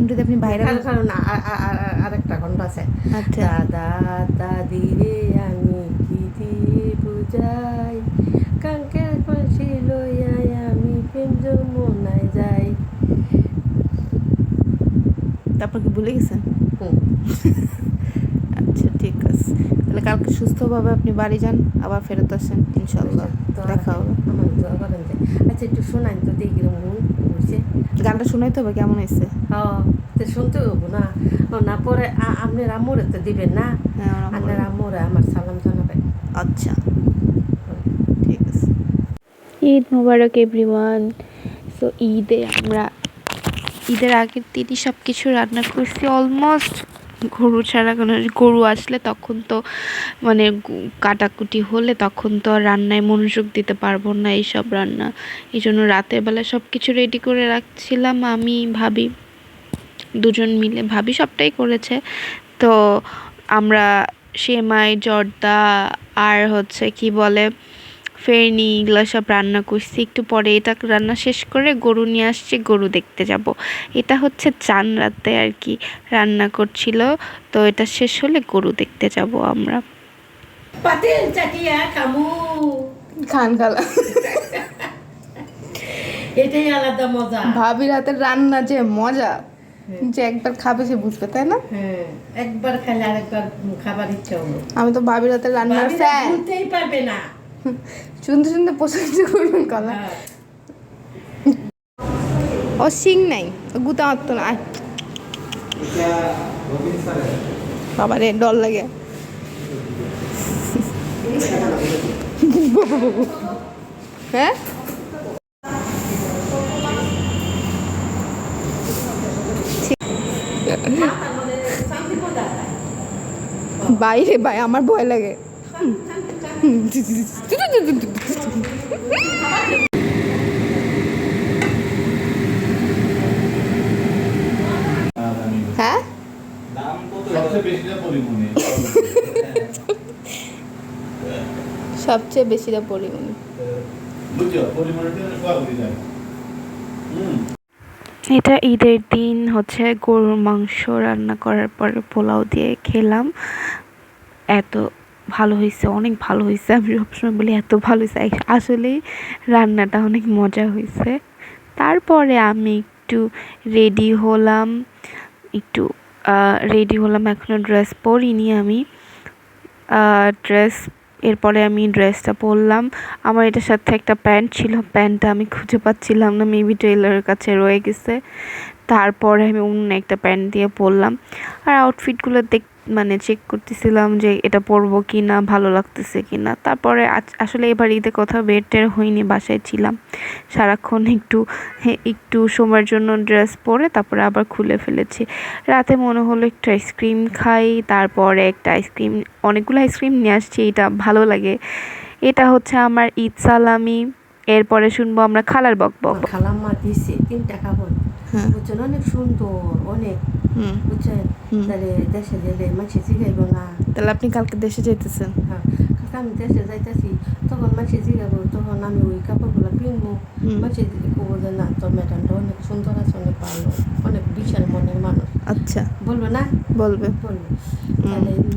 এখন যদি আপনি বাইরে কারণ কারণ আ- আ- আ- আ- আরেকটা খণ্ড আছে। আচ্ছা। দাদা দাদি রে আমি কি দিয়ে বুঝাই? কাঙ্কের কলসি লইয়াই আমি পেঞ্জ মনায় যাই। তারপর কি ভুলে গেছেন। আচ্ছা ঠিক আছে। তাহলে কালকে সুস্থভাবে আপনি বাড়ি যান আবার ফেরত আসেন ইনশাল্লাহ দেখা হবে। আমার দোয়া করেন আচ্ছা একটু শোনান তো দেখি মন বুঝছে গানটা শোনাইতে হবে কেমন হয়েছে? হ্যাঁ তো শুনতে হব না। না পরে আপনি রামুরে তো দিবেন না? আপনি আমার আপনার আম্মু- আমার সালাম জানাবেন। আচ্ছা। ঠিক আছে। ঈদ মোবারক এভরিওয়ান। সো ঈদে আমরা ঈদের আগের দিনই সব কিছু রান্না করছি অলমোস্ট গরু ছাড়া কোনো গরু আসলে তখন তো মানে কাটাকুটি হলে তখন তো আর রান্নায় মনোযোগ দিতে পারব না এইসব রান্না। এই জন্য রাতের বেলা সব কিছু রেডি করে রাখছিলাম আমি, ভাবি, দুজন মিলে, ভাবি সবটাই করেছে। তো আমরা সেমাই, জর্দা, আর হচ্ছে কি বলে ফেরনি এগুলো সব রান্না করছি। একটু পরে এটা রান্না শেষ করে গরু নিয়ে আসছি গরু দেখতে যাব। এটা হচ্ছে চান রাতে আর কি রান্না করছিল। তো এটা শেষ হলে গরু দেখতে যাব আমরা। খান খালা এটাই আলাদা মজা। ভাবির হাতের রান্না যে মজা যে একবার খাবে সে বুঝবে তাই না? হ্যাঁ একবার খেলে আরেকবার খাবার ইচ্ছা হলো আমি তো ভাবির হাতের রান্নার ভাবিরা ফ্যান পারবে না। শুনতে সুন্দর পছন্দ করবেন কলা। হ্যাঁ। ও সিং নাই গুতা মারতো না আয়। বাবা রে ডর লাগে। হ্যাঁ? বাইরে ভাই আমার ভয় লাগে। হ্যাঁ? সবচেয়ে বেশিটা পরিমণি। এটা ঈদের দিন হচ্ছে গরুর মাংস রান্না করার পরে পোলাও দিয়ে খেলাম। এত ভালো হয়েছে অনেক ভালো হয়েছে আমি সবসময় বলি, এত ভালো হয়েছে আসলেই রান্নাটা অনেক মজা হয়েছে তারপরে আমি একটু রেডি হলাম, একটু রেডি হলাম এখনও ড্রেস পরিনি আমি। ড্রেস এরপরে আমি ড্রেসটা পরলাম। আমার এটার সাথে একটা প্যান্ট ছিল প্যান্টটা আমি খুঁজে পাচ্ছিলাম না মেবি টেইলারের কাছে রয়ে গেছে। তারপরে আমি অন্য একটা প্যান্ট দিয়ে পরলাম। আর আউটফিটগুলো দেখ মানে চেক করতেছিলাম যে এটা পরবো কি না ভালো লাগতেছে কি না তারপরে আসলে এবার ঈদে কোথাও বের টের হয়নি বাসায় ছিলাম। সারাক্ষণ একটু একটু সময়ের জন্য ড্রেস পরে তারপরে আবার খুলে ফেলেছি। রাতে মনে হলো একটু আইসক্রিম খাই, তারপরে একটা আইসক্রিম অনেকগুলো আইসক্রিম নিয়ে আসছি, এটা ভালো লাগে। এটা হচ্ছে আমার ঈদ সালামি। এরপরে শুনব আমরা খালার বক বক। আমার খালাম্মা দিছে তিনটা কাপড় হ্যাঁ বুঝছেন অনেক সুন্দর অনেক। হুম। বুঝছেন? তাহলে দেশে গেলে মাছি জিগাইব না। তাহলে আপনি কালকে দেশে যেতেছেন হ্যাঁ আমি দেশে যাইতাছি তখন মাছি জিগাবো তখন আমি ওই কাপড়গুলো কিনবো। মাছি কবো যে না তোর ম্যাডামটা অনেক সুন্দর আছে অনেক ভালো অনেক বিশাল মনের মানুষ। আচ্ছা। বলব না? বলবে। বলব।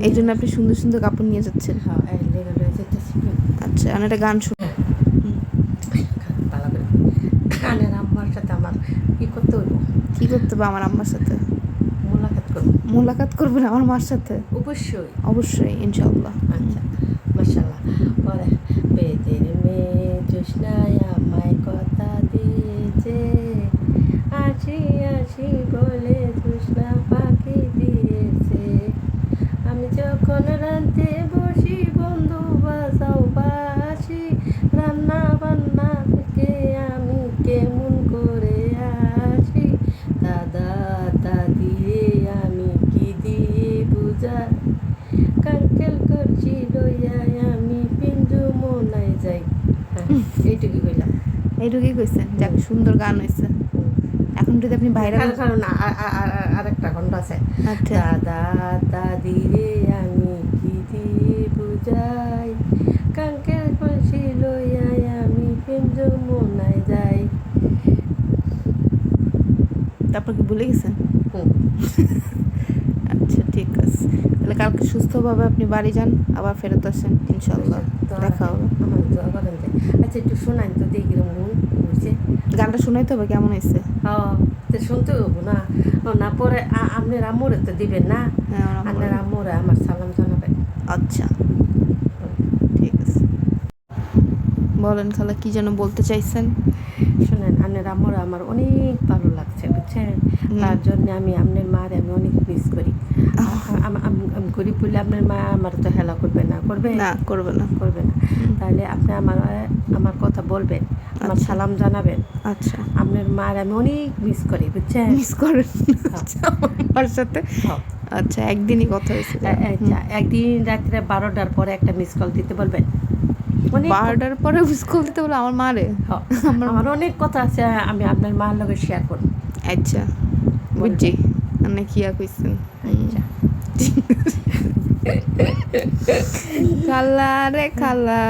এই জন্য আপনি সুন্দর সুন্দর কাপড় নিয়ে যাচ্ছেন। হ্যাঁ আচ্ছা আর একটা গান শুন ভালো করে কানের আম্মার সাথে আমার কি করতে হইব? কি করতে হবে আমার আম্মার সাথে? মোলাকাত করব। মোলাকাত করবেন আমার মার সাথে? অবশ্যই। অবশ্যই ইনশাল্লাহ আচ্ছা মাশাল্লাহ পরে বেদের মেয়ে জোসনায় আমায় কথা দিয়েছে। আসি আসি বলে জোসনা পাখি দিয়েছে। আমি যখন রাঁধতে এইটুকু কইলাম। এইটুকুই কইছেন? যাক সুন্দর গান হয়েছে এখন যদি আপনি বাইরে কারণ কারণ আ- আ- আ- আ- আরেকটা খণ্ড আছে। আচ্ছা। দাদা দাদি রে আমি কি দিয়ে বুঝাই? কাঙ্কেল করছি লইয়াই আমি পিঞ্জু মনাই যাই। তারপর কি ভুলে গেছেন? আচ্ছা ঠিক আছে। তাহলে কালকে সুস্থভাবে আপনি বাড়ি যান আবার ফেরত আসেন ইনশাল্লাহ তো দেখা হবে। যে। আচ্ছা একটু শোনান তো দেখি বুঝছে গানটা শোনাইতে হবে কেমন হয়েছে? হ্যাঁ তো শুনতে হব না। না পরে আ- আপনার আম্মুরে তো দিবেন না? হ্যাঁ আমার আপনার আম্মুর- আমার সালাম জানাবেন। আচ্ছা। ঠিক আছে। বলেন খালা কি যেন বলতে চাইছেন? শুনেন আপনার আমার আমার অনেক ভালো লাগছে বুঝছেন? তার জন্য আমি আপনার মার আমি অনেক মিস করি। গরিব বলে আপনার মা আমার তো হেলা করবে না করবে? না করবে না। করবে না। তাহলে আপনি আমার আমার কথা বলবেন আমার আচ্ছা। সালাম জানাবেন। আচ্ছা। আপনার মার আমি অনেক মিস করি বুঝছেন? মিস করেন আচ্ছা, আমার সাথে? হ্যাঁ। আচ্ছা একদিনই কথা হয়েছিল। এ- আচ্ছা, একদিন রাত্রে বারোটার পরে একটা মিস কল দিতে বলবেন। বারোটার পরে স্কুল কল দিতে বলে আমার মারে হ্যাঁ, আমার অনেক কথা আছে আমি আপনার মার লগে শেয়ার করব। আচ্ছা বুঝছি। আপনি কি আর কইছেন? আচ্ছা। খালা রে খালা।